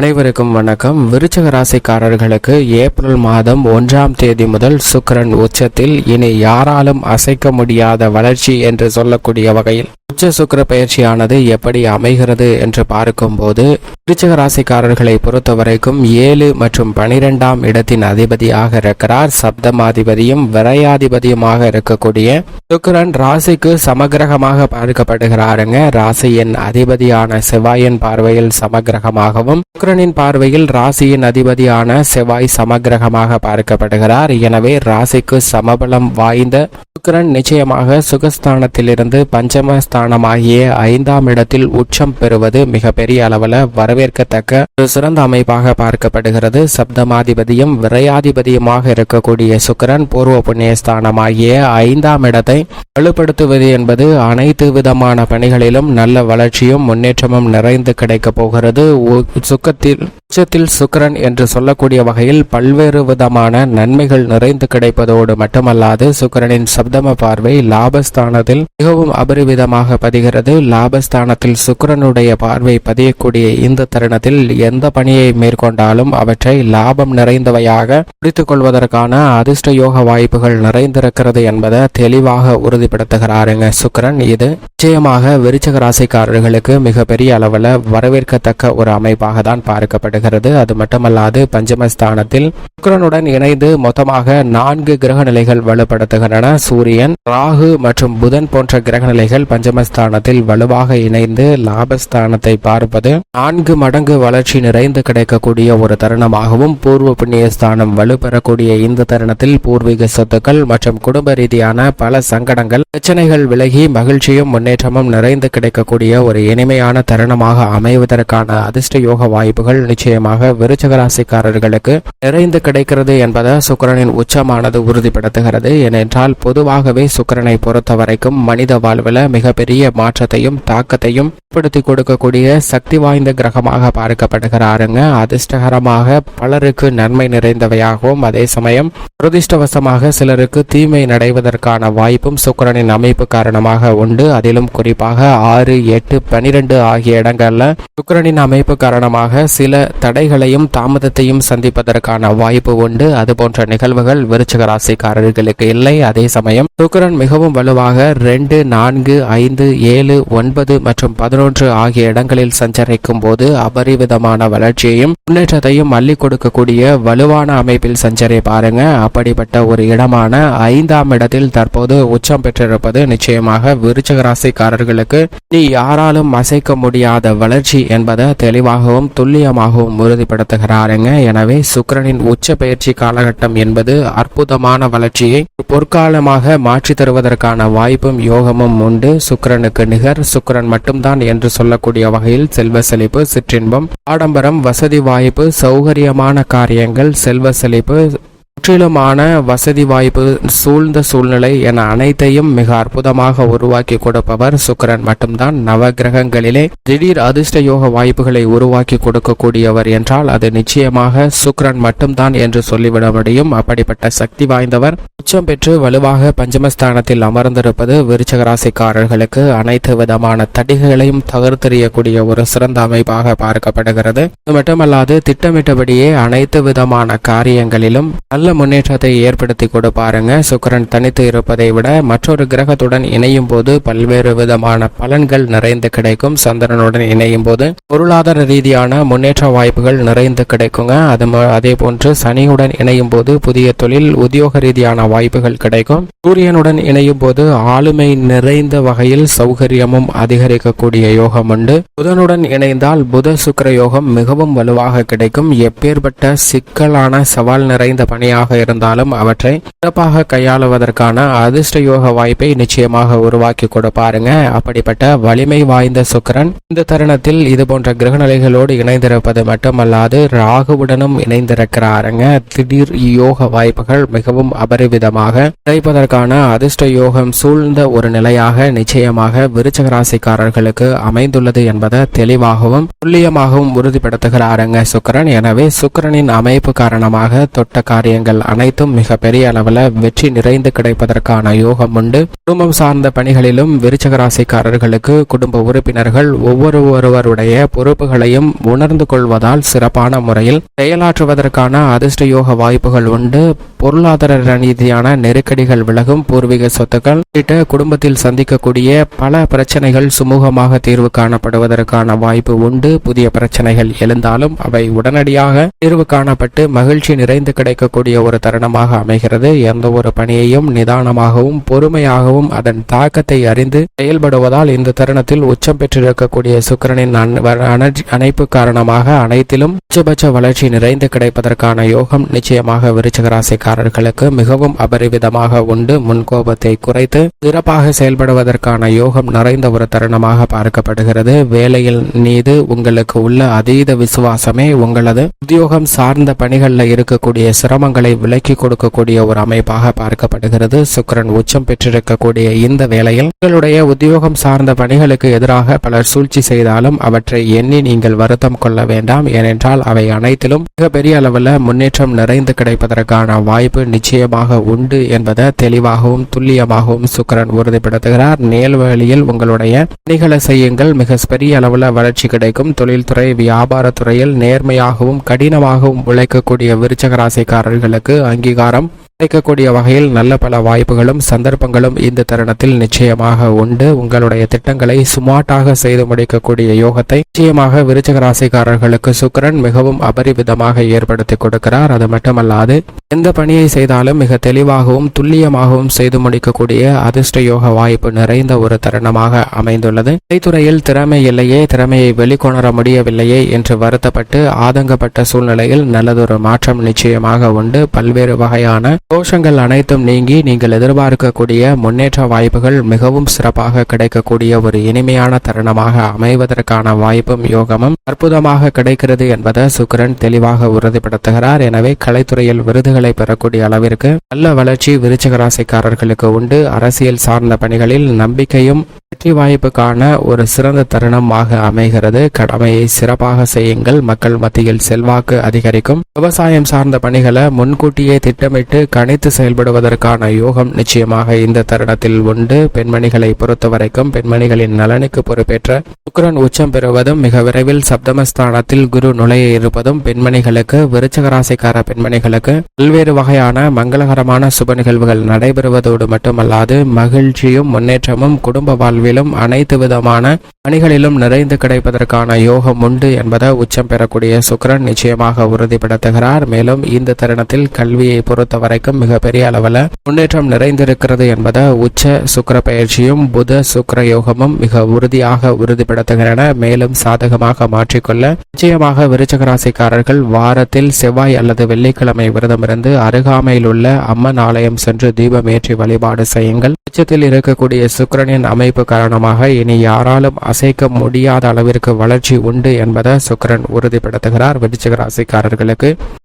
அனைவருக்கும் வணக்கம். விருச்சக ராசிக்காரர்களுக்கு ஏப்ரல் மாதம் ஒன்றாம் தேதி முதல் சுக்கரன் உச்சத்தில் இனி யாராலும் அசைக்க முடியாத வளர்ச்சி என்று சொல்லக்கூடிய வகையில் உச்ச சுக்கிர பயிற்சியானது எப்படி அமைகிறது என்று பார்க்கும்போது விருச்சக ராசிக்காரர்களை பொறுத்தவரைக்கும் ஏழு மற்றும் பனிரெண்டாம் இடத்தின் அதிபதியாக இருக்கிறார். சப்தமாதிபதியும் விரையாதிபதியுமாக இருக்கக்கூடிய சுக்கரன் ராசிக்கு சமகிரகமாக பார்க்கப்படுகிறாருங்க. ராசியின் அதிபதியான செவ்வாயின் பார்வையில் சமகிரகமாகவும் சுக்கரனின் பார்வையில் ராசியின் அதிபதியான செவ்வாய் சமகிரகமாக பார்க்கப்படுகிறார். எனவே ராசிக்கு சமபலம் வாய்ந்த சுக்கிரன் நிச்சயமாக சுகஸ்தானத்திலிருந்து பஞ்சமஸ்தானமாகிய ஐந்தாம் இடத்தில் உச்சம் பெறுவது மிகப்பெரிய அளவில் வரவேற்கத்தக்க ஒரு சிறந்த அமைப்பாக பார்க்கப்படுகிறது. சப்தமாதிபதியும் விரையாதிபதியுமாக இருக்கக்கூடிய சுக்கிரன் பூர்வ புண்ணியஸ்தானமாகிய ஐந்தாம் இடத்தை வலுப்படுத்துவது என்பது அனைத்து விதமான பணிகளிலும் நல்ல வளர்ச்சியும் முன்னேற்றமும் நிறைந்து கிடைக்கப் போகிறது. சுக்கத்தில் உச்சத்தில் சுக்கரன் என்று சொல்லக்கூடிய வகையில் பல்வேறு விதமான நன்மைகள் நிறைந்து கிடைப்பதோடு மட்டுமல்லாது சுக்கிரனின் சப்தம பார்வை லாபஸ்தானத்தில் மிகவும் அபரிவிதமாக பதிகிறது. லாபஸ்தானத்தில் சுக்கரனுடைய பார்வை பதியக்கூடிய இந்த தருணத்தில் எந்த பணியை மேற்கொண்டாலும் அவற்றை லாபம் நிறைந்தவையாக முடித்துக் கொள்வதற்கான அதிர்ஷ்ட யோக வாய்ப்புகள் நிறைந்திருக்கிறது என்பதை தெளிவாக உறுதிப்படுத்துகிறாருங்க சுக்கிரன். இது நிச்சயமாக விருச்சக ராசிக்காரர்களுக்கு மிகப்பெரிய அளவில் வரவேற்கத்தக்க ஒரு அமைப்பாக தான் பார்க்கப்படுகிறது. அது மட்டுமல்லாது பஞ்சமஸ்தானத்தில் சுக்கரனுடன் இணைந்து மொத்தமாக நான்கு கிரக நிலைகள் வலுப்படுத்துகின்றன. சூரியன் ராகு மற்றும் புதன் போன்ற கிரக நிலைகள் பஞ்சமஸ்தானத்தில் வலுவாக இணைந்து லாபஸ்தானத்தை பார்ப்பது நான்கு மடங்கு வளர்ச்சி நிறைந்து கிடைக்கக்கூடிய ஒரு தருணமாகவும் பூர்வ புண்ணியஸ்தானம் வலுப்பெறக்கூடிய இந்த தருணத்தில் பூர்வீக சொத்துக்கள் மற்றும் குடும்ப ரீதியான பல சங்கடங்கள் பிரச்சனைகள் விலகி மகிழ்ச்சியும் முன்னேற்றமும் நிறைந்து கிடைக்கக்கூடிய ஒரு இனிமையான தருணமாக அமைவதற்கான அதிர்ஷ்ட யோக வாய்ப்புகள் நிச்சயமாக விருச்சகராசிக்காரர்களுக்கு நிறைந்து கிடைக்கிறது என்பதை சுக்கிரனின் உச்சமானது உறுதிப்படுத்துகிறது. ஏனென்றால் பொதுவாக பொதுவாகவே சுக்கிரனை பொறுத்தவரைக்கும் மனித வாழ்வில் மிகப்பெரிய மாற்றத்தையும் தாக்கத்தையும் ஏற்படுத்தி கொடுக்கக்கூடிய சக்தி வாய்ந்த கிரகமாக பார்க்கப்படுகிறாருங்க. அதிர்ஷ்டகரமாக பலருக்கு நன்மை நிறைந்தவையாகவும் அதே சமயம் துரதிர்ஷ்டவசமாக சிலருக்கு தீமை நடைவதற்கான வாய்ப்பும் சுக்கரனின் அமைப்பு காரணமாக உண்டு. அதிலும் குறிப்பாக ஆறு எட்டு பனிரெண்டு ஆகிய இடங்கள்ல சுக்கரனின் அமைப்பு காரணமாக சில தடைகளையும் தாமதத்தையும் சந்திப்பதற்கான வாய்ப்பு உண்டு. அது போன்ற நிகழ்வுகள் விருச்சிக ராசிக்காரர்களுக்கு இல்லை. அதே சமயம் சுக்கிரன் மிகவும் வலுவாக ரெண்டு நான்கு ஐந்து ஏழு ஒன்பது மற்றும் பதினொன்று ஆகிய இடங்களில் சஞ்சரிக்கும் போது அபரிவிதமான வளர்ச்சியையும் முன்னேற்றத்தையும் அள்ளி கொடுக்கக்கூடிய வலுவான அமைப்பில் சஞ்சரி பாருங்க. அப்படிப்பட்ட ஒரு இடமான ஐந்தாம் இடத்தில் தற்போது உச்சம் பெற்றிருப்பது நிச்சயமாக விருச்சக ராசிக்காரர்களுக்கு நீ யாராலும் அசைக்க முடியாத வளர்ச்சி என்பதை தெளிவாகவும் துல்லியமாகவும் உறுதிப்படுத்துகிறாருங்க. எனவே சுக்கரனின் உச்ச பயிற்சி காலகட்டம் என்பது அற்புதமான வளர்ச்சியை பொற்காலமாக மாற்றி தருவதற்கான வாய்ப்பும் யோகமும் உண்டு. சுக்கிரனுக்கு நிகர். சுக்கிரன் மட்டும்தான் என்று சொல்லக்கூடிய வகையில் செல்வ செழிப்பு சிற்றின்பம் ஆடம்பரம் வசதி வாய்ப்பு சௌகரியமான காரியங்கள் செல்வ செழிப்பு முற்றிலுமான வசதி வாய்ப்பு சூழ்ந்த சூழ்நிலை என அனைத்தையும் மிக அற்புதமாக உருவாக்கி கொடுப்பவர் சுக்கிரன் மட்டும்தான். நவ கிரகங்களிலே திடீர் அதிர்ஷ்ட யோக வாய்ப்புகளை உருவாக்கி கொடுக்கக்கூடியவர் என்றால் அது நிச்சயமாக சுக்கிரன் மட்டும்தான் என்று சொல்லிவிட முடியும். அப்படிப்பட்ட சக்தி வாய்ந்தவர் உச்சம் பெற்று வலுவாக பஞ்சமஸ்தானத்தில் அமர்ந்திருப்பது விருச்சக ராசிக்காரர்களுக்கு அனைத்து விதமான தடிகளையும் தகர்த்தெறியக்கூடிய ஒரு சிறந்த அமைப்பாக பார்க்கப்படுகிறது. இது மட்டுமல்லாது திட்டமிட்டபடியே அனைத்து விதமான காரியங்களிலும் நல்ல முன்னேற்றத்தை ஏற்படுத்தி கொடுப்பாருங்க சுக்கிரன் தனித்து இருப்பதை விட மற்றொரு கிரகத்துடன் இணையும் போது பல்வேறு விதமான பலன்கள் நிறைந்து கிடைக்கும். சந்திரனுடன் இணையும் போது பொருளாதார ரீதியான முன்னேற்ற வாய்ப்புகள் நிறைந்து கிடைக்குங்க. அது அதே போன்று சனியுடன் இணையும் போது புதிய தொழில் உத்தியோக ரீதியான வாய்ப்புகள் கிடைக்கும். சூரியனுடன் இணையும் போது ஆளுமை நிறைந்த வகையில் சௌகரியமும் அதிகரிக்கக்கூடிய யோகம் உண்டு. புதனுடன் இணைந்தால் புத சுக்கிர யோகம் மிகவும் வலுவாக கிடைக்கும். எப்பேற்பட்ட சிக்கலான சவால் நிறைந்த பணியாக இருந்தாலும் அவற்றை சிறப்பாக கையாளுவதற்கான அதிர்ஷ்ட யோக வாய்ப்பை நிச்சயமாக உருவாக்கி கொடுப்பாருங்க அப்படிப்பட்ட வலிமை வாய்ந்த சுக்கிரன் இந்த தருணத்தில் இது போன்ற கிரகநிலைகளோடு இணைந்திருப்பது மட்டுமல்லாது ராகுவுடனும் இணைந்திருக்கிறாருங்க. திடீர் யோக வாய்ப்புகள் மிகவும் அபரிவிதமாக கிடைப்பதற்கான அதிர்ஷ்ட யோகம் சூழ்ந்த ஒரு நிலையாக நிச்சயமாக விருச்சக ராசிக்காரர்களுக்கு அமைந்துள்ளது என்பதை தெளிவாகவும் துல்லியமாகவும் உறுதிப்படுத்துகிறாருங்க சுக்கிரன். எனவே சுக்கிரனின் அமைப்பு காரணமாக தொட்ட காரியங்கள் காரியங்கள் அனைத்தும் மிக பெரிய அளவில் வெற்றி நிறைந்து கிடைப்பதற்கான யோகம் உண்டு. குடும்பம் சார்ந்த பணிகளிலும் விருச்சகராசிக்காரர்களுக்கு குடும்ப உறுப்பினர்கள் ஒவ்வொருவருவருடைய பொறுப்புகளையும் உணர்ந்து கொள்வதால் சிறப்பான முறையில் செயலாற்றுவதற்கான அதிர்ஷ்ட யோக வாய்ப்புகள் உண்டு. பொருளாதார ரீதியான நெருக்கடிகள் விலகும் பூர்வீக சொத்துக்கள். உள்ளிட்ட குடும்பத்தில் சந்திக்கக்கூடிய பல பிரச்சனைகள் சுமூகமாக தீர்வு காணப்படுவதற்கான வாய்ப்பு உண்டு. புதிய பிரச்சனைகள் எழுந்தாலும் அவை உடனடியாக தீர்வு காணப்பட்டு மகிழ்ச்சி நிறைந்து கிடைக்கக்கூடிய ஒரு தருணமாக அமைகிறது. எந்த ஒரு பணியையும் நிதானமாகவும் பொறுமையாகவும் அதன் தாக்கத்தை அறிந்து செயல்படுவதால் இந்த தருணத்தில் உச்சம் பெற்றிருக்கக்கூடிய சுக்கிரனின் அணைப்பு காரணமாக அனைத்திலும் உச்சபட்ச வளர்ச்சி நிறைந்து கிடைப்பதற்கான யோகம் நிச்சயமாக விருச்சகராசிக்காரர்களுக்கு மிகவும் அபரிவிதமாக உண்டு. முன்கோபத்தை குறைத்து சிறப்பாக செயல்படுவதற்கான யோகம் நிறைந்த ஒரு தருணமாக பார்க்கப்படுகிறது. வேலையில் மீது உங்களுக்கு உள்ள அதீத விசுவாசமே உங்களது உத்தியோகம் சார்ந்த பணிகளில் இருக்கக்கூடிய சிரமங்கள் விலக்கி கொடுக்கக்கூடிய ஒரு அமைப்பாக பார்க்கப்படுகிறது. சுக்கிரன் உச்சம் பெற்றிருக்கக்கூடிய இந்த வேளையில் உங்களுடைய உத்தியோகம் சார்ந்த பணிகளுக்கு எதிராக பலர் சூழ்ச்சி செய்தாலும் அவற்றை எண்ணி நீங்கள் வருத்தம் கொள்ள வேண்டாம். ஏனென்றால் அவை அனைத்திலும் மிகப்பெரிய அளவில் முன்னேற்றம் நிறைந்து கிடைப்பதற்கான வாய்ப்பு நிச்சயமாக உண்டு என்பதை தெளிவாகவும் துல்லியமாகவும் சுக்கரன் உறுதிப்படுத்துகிறார். நேல்வழியில் உங்களுடைய பணிகளை செய்யுங்கள். மிக பெரிய அளவில் வளர்ச்சி கிடைக்கும். தொழில்துறை வியாபாரத்துறையில் நேர்மையாகவும் கடினமாகவும் உழைக்கக்கூடிய விருச்சகராசிக்காரர்கள் ராசிக்காரர்களுக்கு அங்கீகாரம் கிடைக்கக்கூடிய வகையில் நல்ல பல வாய்ப்புகளும் சந்தர்ப்பங்களும் இந்த தருணத்தில் நிச்சயமாக உண்டு. உங்களுடைய திட்டங்களை சுமார்ட்டாக செய்து முடிக்கக்கூடிய யோகத்தை நிச்சயமாக விருச்சக ராசிக்காரர்களுக்கு சுக்கிரன் மிகவும் அபரிவிதமாக ஏற்படுத்தி கொடுக்கிறார். அது மட்டுமல்லாது எந்த பணியை செய்தாலும் மிக தெளிவாகவும் துல்லியமாகவும் செய்து முடிக்கக்கூடிய அதிர்ஷ்ட யோக வாய்ப்பு நிறைந்த ஒரு தருணமாக அமைந்துள்ளது. கலைத்துறையில் திறமை இல்லையே திறமையை வெளிக்கொணர முடியவில்லையே என்று வருத்தப்பட்டு ஆதங்கப்பட்ட சூழ்நிலையில் நல்லதொரு மாற்றம் நிச்சயமாக உண்டு. பல்வேறு வகையான தோஷங்கள் அனைத்தும் நீங்கி நீங்கள் எதிர்பார்க்கக்கூடிய முன்னேற்ற வாய்ப்புகள் மிகவும் சிறப்பாக கிடைக்கக்கூடிய ஒரு இனிமையான தருணமாக அமைவதற்கான வாய்ப்பும் யோகமும் அற்புதமாக கிடைக்கிறது என்பதை சுக்கிரன் தெளிவாக உறுதிப்படுத்துகிறார். எனவே கலைத்துறையில் விருதுகளை பெறக்கூடிய அளவிற்கு நல்ல வளர்ச்சி விருச்சிக ராசிக்காரர்களுக்கு உண்டு. அரசியல் சார்ந்த பணிகளில் நம்பிக்கையும் வெற்றி வாய்ப்புக்கான ஒரு சிறந்த தருணமாக அமைகிறது. கடமையை சிறப்பாக செய்யுங்கள். மக்கள் மத்தியில் செல்வாக்கு அதிகரிக்கும். விவசாயம் சார்ந்த பணிகளை முன்கூட்டியே திட்டமிட்டு கணித்து செயல்படுவதற்கான யோகம் நிச்சயமாக இந்த தருணத்தில் உண்டு. பெண்மணிகளை பொறுத்தவரைக்கும் பெண்மணிகளின் நலனுக்கு பொறுப்பேற்ற சுக்கரன் உச்சம் பெறுவதும் மிக விரைவில் சப்தமஸ்தானத்தில் குரு நுழைய இருப்பதும் பெண்மணிகளுக்கு விருச்சகராசிக்கார பெண்மணிகளுக்கு பல்வேறு வகையான மங்களகரமான சுப நிகழ்வுகள் நடைபெறுவதோடு மட்டுமல்லாது மகிழ்ச்சியும் முன்னேற்றமும் குடும்ப வாழ்விலும் அனைத்து விதமான பணிகளிலும் நிறைந்து கிடைப்பதற்கான யோகம் உண்டு என்பதை உச்சம் பெறக்கூடிய சுக்கிரன் நிச்சயமாக உறுதிப்படுத்துகிறார். மேலும் இந்த தருணத்தில் கல்வியை பொறுத்த வரைக்கும் மிகப்பெரிய அளவில் முன்னேற்றம் நிறைந்திருக்கிறது என்பதை உச்ச சுக்கிர பயிற்சியும் புத சுக்கர யோகமும் மிக உறுதியாக உறுதிப்படுத்துகின்றன. மேலும் சாதகமாக மாற்றிக்கொள்ள நிச்சயமாக விருச்சக ராசிக்காரர்கள் வாரத்தில் செவ்வாய் அல்லது வெள்ளிக்கிழமை விரதமிருந்து அருகாமையில் உள்ள அம்மன் ஆலயம் சென்று தீபம் ஏற்றி வழிபாடு செய்யுங்கள். உச்சத்தில் இருக்கக்கூடிய சுக்கிரனின் அமைப்பு காரணமாக இனி யாராலும் அசைக்க முடியாத அளவிற்கு வளர்ச்சி உண்டு என்பதை சுக்கரன் உறுதிப்படுத்துகிறார். விருச்சிக ராசிக்காரர்களுக்கு